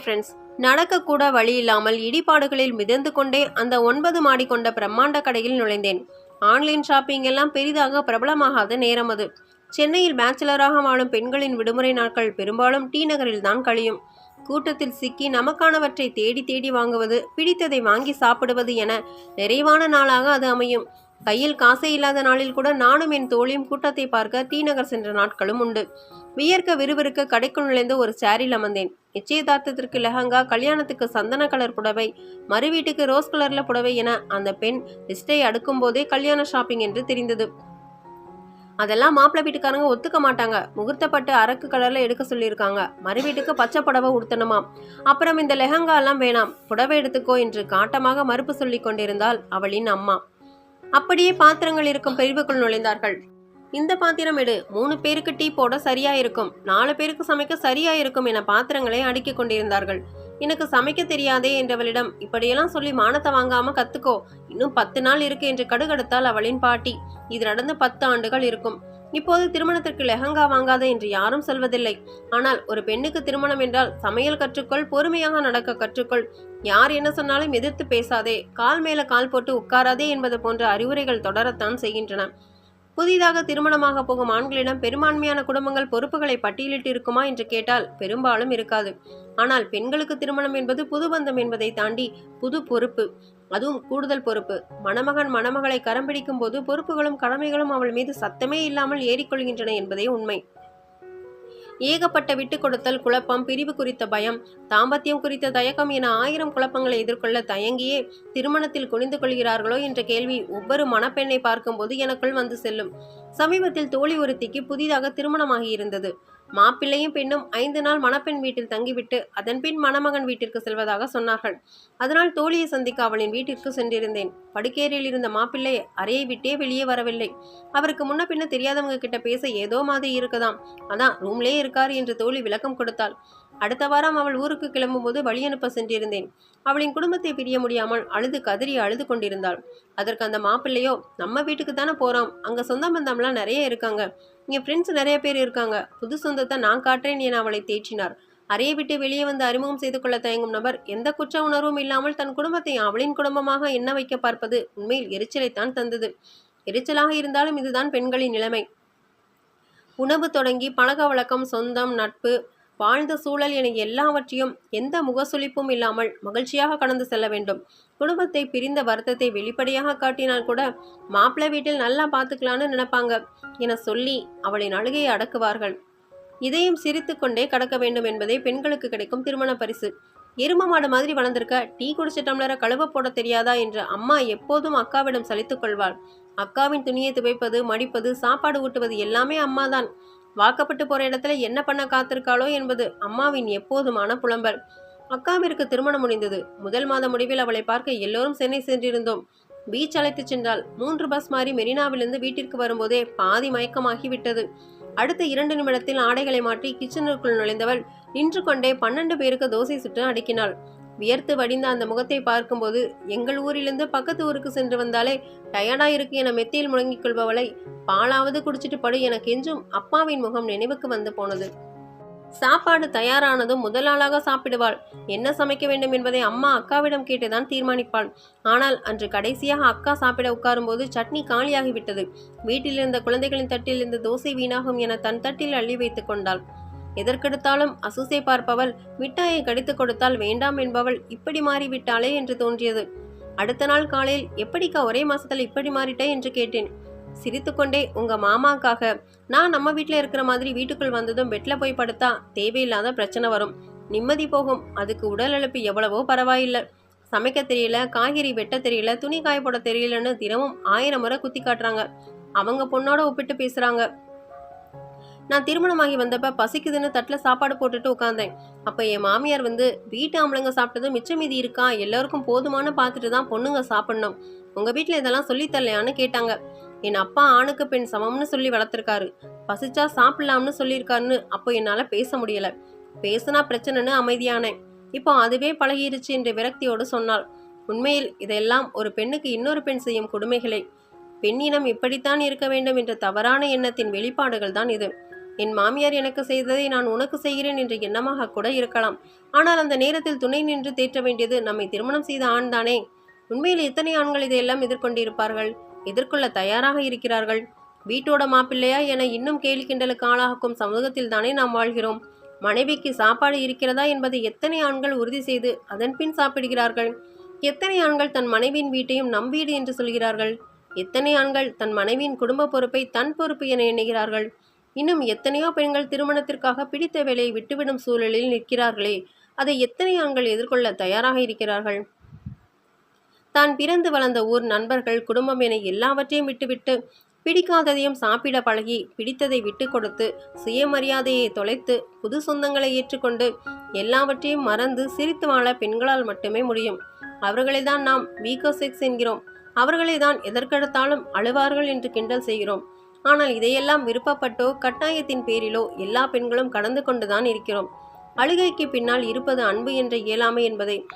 Hi friends நடக்கக்கூட வழி இல்லாமல் இடிபாடுகளில் மிதந்து கொண்டே அந்த ஒன்பது மாடி கொண்ட பிரம்மாண்ட கடையில் நுழைந்தேன். ஆன்லைன் ஷாப்பிங் எல்லாம் பெரிதாக பிரபலமாகாத நேரம் அது. சென்னையில் பேச்சுலராக வாழும் பெண்களின் விடுமுறை நாட்கள் பெரும்பாலும் டி நகரில் தான் கழியும். கூட்டத்தில் சிக்கி நமக்கானவற்றை தேடி தேடி வாங்குவது பிடித்ததை வாங்கி சாப்பிடுவது என நிறைவான நாளாக அது அமையும். கையில் காசே இல்லாத நாளில் கூட நானும் என் தோழியும் கூட்டத்தை பார்க்க தீநகர் சென்ற நாட்களும் உண்டு. வியர்க்க விறுவிறுக்க கடைக்குள் நுழைந்து ஒரு சேரில் அமர்ந்தேன். நிச்சயதார்த்தத்திற்கு லெஹங்கா கல்யாணத்துக்கு சந்தன கலர் புடவை மறு வீட்டுக்கு ரோஸ் கலர்ல புடவை என அந்த பெண் லிஸ்டை அடுக்கும் போதே கல்யாண ஷாப்பிங் என்று தெரிந்தது. அதெல்லாம் மாப்பிள்ளை வீட்டுக்காரங்க ஒத்துக்க மாட்டாங்க. முகூர்த்தப்பட்டு அரக்கு கலர்ல எடுக்க சொல்லியிருக்காங்க. மறு வீட்டுக்கு பச்சை புடவை உடுத்தணுமாம். அப்புறம் இந்த லெஹங்கா எல்லாம் வேணாம். புடவை எடுத்துக்கோ என்று காட்டமாக மறுப்பு சொல்லிக் கொண்டிருந்தாள் அவளின் அம்மா. அப்படியே பாத்திரங்கள் இருக்கும் பிரிவுக்குள் நுழைந்தார்கள். இந்த பாத்திரம் எடு மூணு பேருக்கு டீ போட சரியா இருக்கும் நாலு பேருக்கு சமைக்க சரியா இருக்கும் என பாத்திரங்களை அடுக்கிக் கொண்டிருந்தார்கள். எனக்கு சமைக்க தெரியாதே என்றவளிடம் இப்படியெல்லாம் சொல்லி மானத்தை வாங்காம கத்துக்கோ இன்னும் பத்து நாள் இருக்கு என்று கடுகடுத்தாள் அவளின் பாட்டி. இது நடந்து பத்து ஆண்டுகள் இருக்கும். இப்போது திருமணத்திற்கு லெஹங்கா வாங்காத என்று யாரும் சொல்வதில்லை. ஆனால் ஒரு பெண்ணுக்கு திருமணம் என்றால் சமையல் கற்றுக்கொள் பொறுமையாக நடக்க கற்றுக்கொள். யார் என்ன சொன்னாலும் எதிர்த்து பேசாதே. கால் மேல கால் போட்டு உட்காராதே என்பது போன்ற அறிவுரைகள் தொடரத்தான் செய்கின்றன. புதிதாக திருமணமாக போகும் ஆண்களிடம் பெரும்பான்மையான குடும்பங்கள் பொறுப்புகளை பட்டியலிட்டு இருக்குமா என்று கேட்டால் பெரும்பாலும் இருக்காது. ஆனால் பெண்களுக்கு திருமணம் என்பது புது பந்தம் என்பதை தாண்டி புது பொறுப்பு அதுவும் கூடுதல் பொறுப்பு. மணமகன் மணமகளை கரம் பிடிக்கும் போது பொறுப்புகளும் கடமைகளும் அவள் மீது சத்தமே இல்லாமல் ஏறிக்கொள்கின்றன என்பதே உண்மை. ஏகப்பட்ட விட்டு கொடுத்தல் குழப்பம் பிரிவு குறித்த பயம் தாம்பத்தியம் குறித்த தயக்கம் என ஆயிரம் குழப்பங்களை எதிர்கொள்ள தயங்கியே திருமணத்தில் குனிந்து கொள்கிறார்களோ என்ற கேள்வி ஒவ்வொரு மணப்பெண்ணை பார்க்கும்போது எனக்குள் வந்து செல்லும். சமீபத்தில் தோழி ஒருத்திக்கு புதிதாக திருமணமாகி இருந்தது. மாப்பிள்ளையும் பெண்ணும் ஐந்து நாள் மணப்பெண் வீட்டில் தங்கிவிட்டு அதன்பின் மணமகன் வீட்டிற்கு செல்வதாக சொன்னார்கள். அதனால் தோழியை சந்திக்க அவளின் வீட்டிற்கு சென்றிருந்தேன். படுக்கேரியில் இருந்த மாப்பிள்ளை அறையை விட்டே வெளியே வரவில்லை. அவருக்கு முன்ன பின்ன தெரியாதவங்க கிட்ட பேச ஏதோ மாதிரி இருக்குதாம் அதான் ரூம்லே இருக்காரு என்று தோழி விளக்கம் கொடுத்தாள். அடுத்த வாரம் அவள் ஊருக்கு கிளம்பும்போது வழி அனுப்ப சென்றிருந்தேன். அவளின் குடும்பத்தை பிரிய முடியாமல் அழுது கதறி அழுது கொண்டிருந்தாள். அதற்கு அந்த மாப்பிள்ளையோ நம்ம வீட்டுக்கு தானே போறோம். அங்க சொந்த பந்தம்லாம் நிறைய இருக்காங்க. இங்கே ஃப்ரெண்ட்ஸ் நிறைய பேர் இருக்காங்க. புது சொந்தத்தை நான் காட்டுறேன் என அவளை தேற்றினார். அறையை விட்டு வெளியே வந்து அறிமுகம் செய்து கொள்ள தயங்கும் நபர் எந்த குற்ற உணர்வும் இல்லாமல் தன் குடும்பத்தை அவளின் குடும்பமாக எண்ண வைக்க பார்ப்பது உண்மையில் எரிச்சலைத்தான் தந்தது. எரிச்சலாக இருந்தாலும் இதுதான் பெண்களின் நிலைமை. உணவு தொடங்கி பழக்க வழக்கம் சொந்தம் நட்பு வாழ்ந்த சூழல் என எல்லாவற்றையும் எந்த முகசுளிப்பும் இல்லாமல் மகிழ்ச்சியாக கடந்து செல்ல வேண்டும். குடும்பத்தை பிரிந்த வருத்தத்தை வெளிப்படையாக காட்டினால் கூட மாப்பிள்ளை வீட்டில் நல்லா பார்த்துக்கலான்னு நினைப்பாங்க என சொல்லி அவளின் அழுகையை அடக்குவார்கள். இதையும் சிரித்து கொண்டே கடக்க வேண்டும் என்பதே பெண்களுக்கு கிடைக்கும் திருமண பரிசு. எரும மாடு மாதிரி வளர்ந்திருக்க டீ குடிச்ச டம்ளரை கழுவ போட தெரியாதா என்று அம்மா எப்போதும் அக்காவிடம் சலித்துக் கொள்வாள். அக்காவின் துணியை துவைப்பது மடிப்பது சாப்பாடு ஊட்டுவது எல்லாமே அம்மாதான். வாக்கப்பட்டு போகிற இடத்துல என்ன பண்ண காத்திருக்காளோ என்பது அம்மாவின் எப்போதுமான புலம்பல். அக்காவிற்கு திருமணம் முடிந்தது. முதல் மாத முடிவில் அவளை பார்க்க எல்லோரும் சென்னை சென்றிருந்தோம். பீச் அழைத்துச் சென்றால் மூன்று பஸ் மாறி மெரினாவிலிருந்து வீட்டிற்கு வரும்போதே பாதி மயக்கமாகி விட்டது அடுத்த இரண்டு நிமிடத்தில் ஆடைகளை மாற்றி கிச்சனுக்குள் நுழைந்தவள் நின்று கொண்டே பன்னெண்டு பேருக்கு தோசை சுட்டு அடுக்கினாள். வியர்த்து வடிந்த அந்த முகத்தை பார்க்கும்போது எங்கள் ஊரிலிருந்து பக்கத்து ஊருக்கு சென்று வந்தாலே டயர்டா இருக்கு என மெத்தியில் முழங்கிக் கொள்பவளை பாலாவது குடிச்சிட்டு படு என கெஞ்சும் அப்பாவின் முகம் நினைவுக்கு வந்து போனது. சாப்பாடு தயாரானதும் முதல் ஆளாக சாப்பிடுவாள். என்ன சமைக்க வேண்டும் என்பதை அம்மா அக்காவிடம் கேட்டுதான் தீர்மானிப்பாள். ஆனால் அன்று கடைசியாக அக்கா சாப்பிட உட்காரும்போது சட்னி காலியாகிவிட்டது. வீட்டில் இருந்த குழந்தைகளின் தட்டில் இருந்த தோசை வீணாகும் என தன் தட்டில் அள்ளி வைத்துக் கொண்டாள். எதற்கெடுத்தாலும் அசூசை பார்ப்பவள் மிட்டாயை கடித்து கொடுத்தால் வேண்டாம் என்பவள் இப்படி மாறிவிட்டாளே என்று தோன்றியது. அடுத்த நாள் காலையில் எப்படிக்கா ஒரே மாசத்துல இப்படி மாறிட்டே என்று கேட்டேன். சிரித்துக்கொண்டே உங்க மாமாக்காக. நான் நம்ம வீட்டில் இருக்கிற மாதிரி வீட்டுக்குள் வந்ததும் பெட்ல போய் படுத்தா தேவையில்லாத பிரச்சனை வரும். நிம்மதி போகும். அதுக்கு உடல் இழப்பு எவ்வளவோ பரவாயில்லை. சமைக்க தெரியல காய்கறி வெட்ட தெரியல துணி காய போட தெரியலன்னு தினமும் ஆயிரம் முறை குத்தி காட்டுறாங்க. அவங்க பொண்ணோட ஒப்பிட்டு பேசுறாங்க. நான் திருமணமாகி வந்தப்ப பசிக்குதுன்னு தட்டில் சாப்பாடு போட்டுட்டு உட்காந்தேன் அப்போ என் மாமியார் வந்து வீட்டு ஆம்பளைங்க சாப்பிட்டது மிச்சம் மீதி இருக்கா? எல்லாருக்கும் போதுமான பார்த்துட்டு தான் பொண்ணுங்க சாப்பிடணும். உங்கள் வீட்டில் இதெல்லாம் சொல்லித் தரலையான்னு கேட்டாங்க. என் அப்பா ஆணுக்கு பெண் சமம்னு சொல்லி வளர்த்துருக்காரு. பசிச்சா சாப்பிடலாம்னு சொல்லியிருக்காருன்னு அப்போ என்னால் பேச முடியலை. பேசுனா பிரச்சனைன்னு அமைதியானேன். இப்போ அதுவே பழகிருச்சு என்று விரக்தியோடு சொன்னாள். உண்மையில் இதெல்லாம் ஒரு பெண்ணுக்கு இன்னொரு பெண் செய்யும் கொடுமைகளே. பெண்ணினம் இப்படித்தான் இருக்க வேண்டும் என்ற தவறான எண்ணத்தின் வெளிப்பாடுகள் தான் இது. என் மாமியார் எனக்கு செய்ததை நான் உனக்கு செய்கிறேன் என்ற எண்ணமாக கூட இருக்கலாம். ஆனால் அந்த நேரத்தில் துணை நின்று தேற்ற வேண்டியது நம்மை திருமணம் செய்த ஆண் தானே. உண்மையில் எத்தனை ஆண்கள் இதையெல்லாம் எதிர்கொண்டிருப்பார்கள்? எதிர்கொள்ள தயாராக இருக்கிறார்கள்? வீட்டோட மாப்பிள்ளையா என இன்னும் கேலி கிண்டலுக்கு ஆளாகும் சமூகத்தில் தானே நாம் வாழ்கிறோம். மனைவிக்கு சாப்பாடு இருக்கிறதா என்பதை எத்தனை ஆண்கள் உறுதி செய்து அதன் பின் சாப்பிடுகிறார்கள்? எத்தனை ஆண்கள் தன் மனைவியின் வீட்டையும் நம் வீடு என்று சொல்கிறார்கள்? எத்தனை ஆண்கள் தன் மனைவியின் குடும்ப பொறுப்பை தன் பொறுப்பு என எண்ணுகிறார்கள்? இன்னும் எத்தனையோ பெண்கள் திருமணத்திற்காக பிடித்த வேலையை விட்டுவிடும் சூழலில் நிற்கிறார்களே. அதை எத்தனை ஆண்கள் எதிர்கொள்ள தயாராக இருக்கிறார்கள்? தான் பிறந்து வளர்ந்த ஊர் நண்பர்கள் குடும்பம் என எல்லாவற்றையும் விட்டுவிட்டு பிடிக்காததையும் சாப்பிட பழகி பிடித்ததை விட்டு கொடுத்து சுயமரியாதையை தொலைத்து புது சொந்தங்களை ஏற்றுக்கொண்டு எல்லாவற்றையும் மறந்து சிரித்து வாழ பெண்களால் மட்டுமே முடியும். அவர்களை தான் நாம் வீக்கோ செக்ஸ் என்கிறோம். அவர்களை தான் எதற்கெடுத்தாலும் அழுவார்கள் என்று கிண்டல் செய்கிறோம். ஆனால் இதையெல்லாம் விருப்பப்பட்டோ கட்டாயத்தின் பேரிலோ எல்லா பெண்களும் கடந்து கொண்டுதான் இருக்கிறோம். அழுகைக்கு பின்னால் இருப்பது அன்பு என்ற இயலாமை என்பதை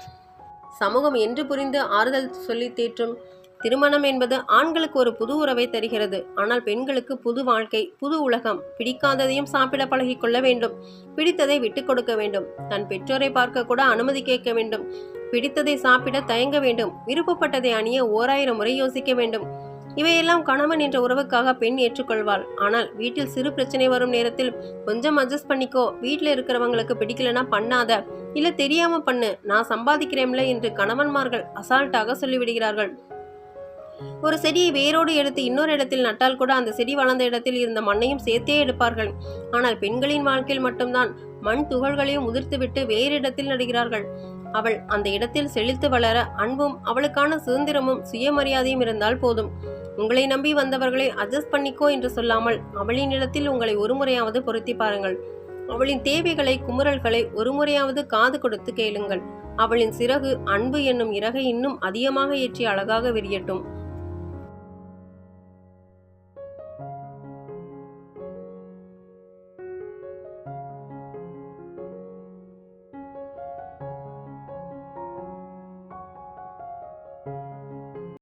சமூகம் என்று புரிந்து ஆறுதல் சொல்லி தேற்றும். திருமணம் என்பது ஆண்களுக்கு ஒரு புது உறவை தருகிறது. ஆனால் பெண்களுக்கு புது வாழ்க்கை புது உலகம் பிடிக்காததையும் சாப்பிட பழகி கொள்ள வேண்டும். பிடித்ததை விட்டு கொடுக்க வேண்டும். தன் பெற்றோரை பார்க்க கூட அனுமதி கேட்க வேண்டும். பிடித்ததை சாப்பிட தயங்க வேண்டும். விருப்பப்பட்டதை அணிய ஓராயிரம் முறை யோசிக்க வேண்டும். இவையெல்லாம் கணவன் என்ற உறவுக்காக பெண் ஏற்றுக்கொள்வாள். ஆனால் வீட்டில் சிறு பிரச்சனை வரும் நேரத்தில் கொஞ்சம் அட்ஜஸ்ட் பண்ணிக்கோ. வீட்டில் இருக்கிறவங்களுக்கு பிடிக்கலனா பண்ணாத. இல்ல தெரியாம பண்ணு. நான் சம்பாதிக்கிறேன்ல என்று கணவன்மார்கள் அசால்ட்டாக சொல்லிவிடுகிறார்கள். ஒரு செடியை வேரோடு எடுத்து இன்னொரு இடத்தில் நட்டால் கூட அந்த செடி வளர்ந்த இடத்தில் இருந்த மண்ணையும் சேர்த்தே எடுப்பார்கள். ஆனால் பெண்களின் வாழ்க்கையில் மட்டும்தான். மண் துகள்களையும் உதிர்த்துவிட்டு வேறு இடத்தில் நடுகிறார்கள். அவள் அந்த இடத்தில் செழித்து வளர அன்பும் அவளுக்கான சுதந்திரமும் சுயமரியாதையும் இருந்தால் போதும். உங்களை நம்பி வந்தவர்களை அட்ஜஸ்ட் பண்ணிக்கோ என்று சொல்லாமல் அவளின் இடத்தில் உங்களை ஒருமுறையாவது பொருத்தி பாருங்கள். அவளின் தேவைகளை குமுறல்களை ஒருமுறையாவது காது கொடுத்து கேளுங்கள். அவளின் சிறகு அன்பு என்னும் இறகை இன்னும் அதிகமாக ஏற்றி அழகாக விரியட்டும்